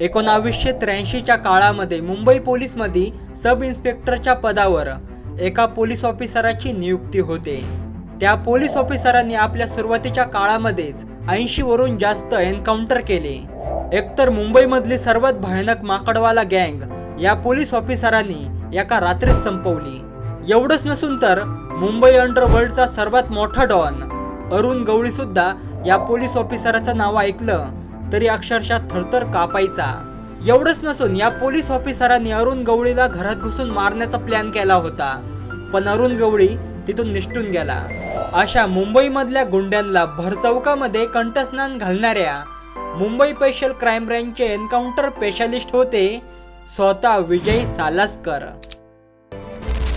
एकोणावीसशे त्र्याऐंशीच्या काळामध्ये मुंबई पोलीसमध्ये सब इन्स्पेक्टरच्या पदावर एका पोलीस ऑफिसराची नियुक्ती होते. त्या पोलीस ऑफिसरांनी आपल्या सुरुवातीच्या काळामध्येच ऐंशीवरून जास्त एन्काउंटर केले. एकतर मुंबईमधली सर्वात भयानक माकडवाला गँग या पोलीस ऑफिसरांनी एका रात्रीत संपवली. एवढंच नसून तर मुंबई अंडरवर्ल्डचा सर्वात मोठा डॉन अरुण गवळी सुद्धा या पोलीस ऑफिसराचं नाव ऐकलं तरी अक्षरशः थरथर कापायचा. एवढंच नसून या पोलीस ऑफिसरांनी अरुण गवळीला घरात घुसून मारण्याचा प्लॅन केला होता. पण अरुण गवळी तिथून निष्ठून गेला. अशा मुंबईमधल्या गुंड्यांना भरचौकामध्ये कंठस्नान घालणाऱ्या मुंबई स्पेशल क्राईम ब्रँचचे एन्काउंटर स्पेशालिस्ट होते स्वतः विजय सालासकर.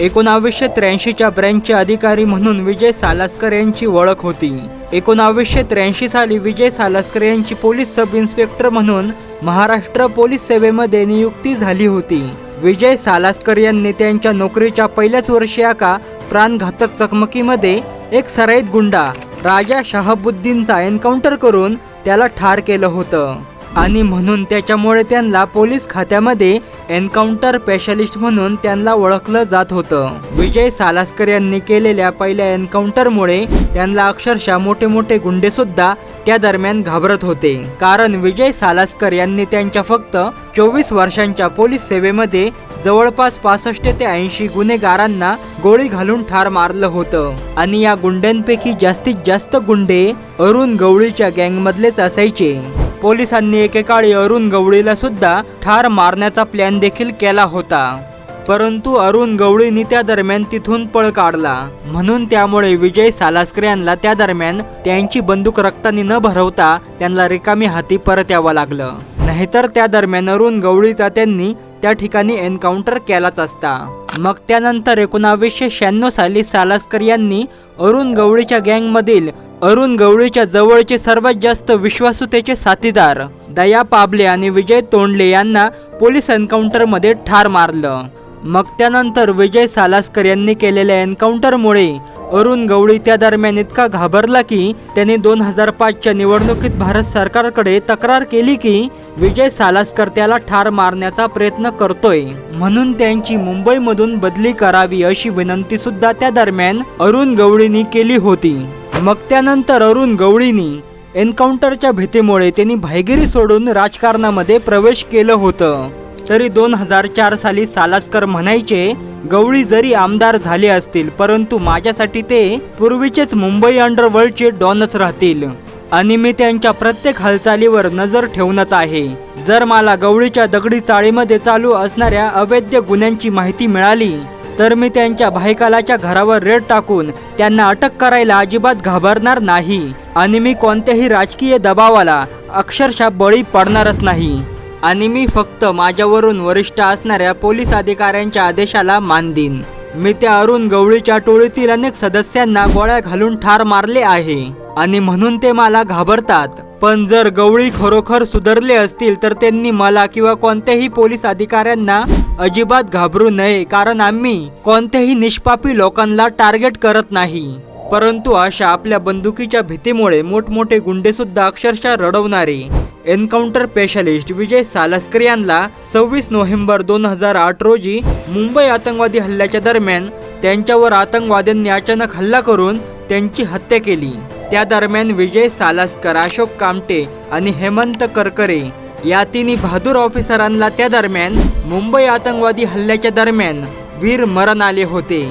एकोणावीसशे त्र्याऐंशीच्या ब्रँचचे अधिकारी म्हणून विजय सालासकर यांची ओळख होती. एकोणावीसशे त्र्याऐंशी साली विजय सालासकर यांची पोलीस सब इन्स्पेक्टर म्हणून महाराष्ट्र पोलीस सेवेमध्ये नियुक्ती झाली होती. विजय सालासकर यांनी त्यांच्या नोकरीच्या पहिल्याच वर्षी एका प्राणघातक चकमकीमध्ये एक सराईत गुंडा राजा शहाबुद्दीनचा एन्काउंटर करून त्याला ठार केलं होतं. आणि म्हणून त्याच्यामुळे त्यांना पोलीस खात्यामध्ये एन्काउंटर स्पेशालिस्ट म्हणून त्यांना ओळखलं जात होतं. विजय सालासकर यांनी केलेल्या पहिल्या एन्काउंटरमुळे त्यांना अक्षरशः मोठे मोठे गुंडे सुद्धा त्या दरम्यान घाबरत होते. कारण विजय सालासकर यांनी त्यांच्या फक्त चोवीस वर्षांच्या पोलीस सेवेमध्ये जवळपास पासष्ट ते ऐंशी गुन्हेगारांना गोळी घालून ठार मारलं होतं. आणि या गुंड्यांपैकी जास्तीत जास्त गुंडे अरुण गवळीच्या गँगमधलेच असायचे. पोलिसांनी एकेकाळी अरुण गवळीला सुद्धा ठार मारण्याचा प्लॅन देखील केला होता. परंतु अरुण गवळीनी त्या दरम्यान तिथून पळ काढला. म्हणून त्यामुळे विजय सालास्कर यांना त्या दरम्यान त्यांची बंदूक रक्तानी न भरवता त्यांना रिकामी हाती परत यावं लागलं. नाहीतर त्या दरम्यान अरुण गवळीचा त्यांनी त्या ठिकाणी एन्काउंटर केलाच असता. मग त्यानंतर एकोणावीसशे शहाण्णव साली सालास्कर यांनी अरुण गवळीच्या गँगमधील अरुण गवळीच्या जवळचे सर्वात जास्त विश्वासूतेचे साथीदार दया पाबले आणि विजय तोंडले यांना पोलीस एन्काउंटरमध्ये ठार मारलं. मग त्यानंतर विजय सालासकर यांनी केलेल्या एन्काउंटरमुळे अरुण गवळी त्या दरम्यान इतका घाबरला की त्यांनी दोन हजार पाचच्या निवडणुकीत भारत सरकारकडे तक्रार केली की विजय सालासकर त्याला ठार मारण्याचा प्रयत्न करतोय. म्हणून त्यांची मुंबईमधून बदली करावी अशी विनंती सुद्धा त्या दरम्यान अरुण गवळीनी केली होती. मग त्यानंतर अरुण गवळीनी एन्काउंटरच्या भीतीमुळे त्यांनी भाईगिरी सोडून राजकारणामध्ये प्रवेश केलं होतं. तरी दोन हजार चार साली सालास्कर म्हणायचे गवळी जरी आमदार झाले असतील परंतु माझ्यासाठी ते पूर्वीचेच मुंबई अंडरवर्ल्डचे डॉनच राहतील. आणि मी त्यांच्या प्रत्येक हालचालीवर नजर ठेवूनच आहे. जर मला गवळीच्या दगडी चाळीमध्ये चालू असणाऱ्या अवैध गुन्ह्यांची माहिती मिळाली तर मी त्यांच्या भाईकालाच्या घरावर रेड टाकून त्यांना अटक करायला अजिबात घाबरणार नाही. आणि मी कोणत्याही राजकीय दबावाला अक्षरशः बळी पडणारच नाही. आणि मी फक्त माझ्यावरून वरिष्ठ असणाऱ्या पोलीस अधिकाऱ्यांच्या आदेशाला मान देईन मी त्या अरुण गवळीच्या टोळीतील अनेक सदस्यांना गोळ्या घालून ठार मारले आहे. आणि म्हणून ते मला घाबरतात. पण जर गवळी खरोखर सुधारले असतील तर त्यांनी मला किंवा कोणत्याही पोलीस अधिकाऱ्यांना अजिबात घाबरू नये कारण आम्ही कोणत्याही निष्पापी लोकांना टार्गेट करत नाही. परंतु अशा आपल्या बंदुकीच्या भीतीमुळे मोठमोठे गुंडे सुद्धा अक्षरशः रडवणारे. एन्काउंटर स्पेशालिस्ट विजय सालस्कर यांना सव्वीस नोव्हेंबर दोन हजार आठ रोजी मुंबई आतंकवादी हल्ल्याच्या दरम्यान त्यांच्यावर आतंकवाद्यांनी अचानक हल्ला करून त्यांची हत्या केली. त्या दरम्यान विजय सालासकर अशोक कामटे आणि हेमंत करकरे या तिन्ही बहादूर ऑफिसरांना त्या दरम्यान मुंबई आतंकवादी हल्ल्याच्या दरम्यान वीर मरण आले होते.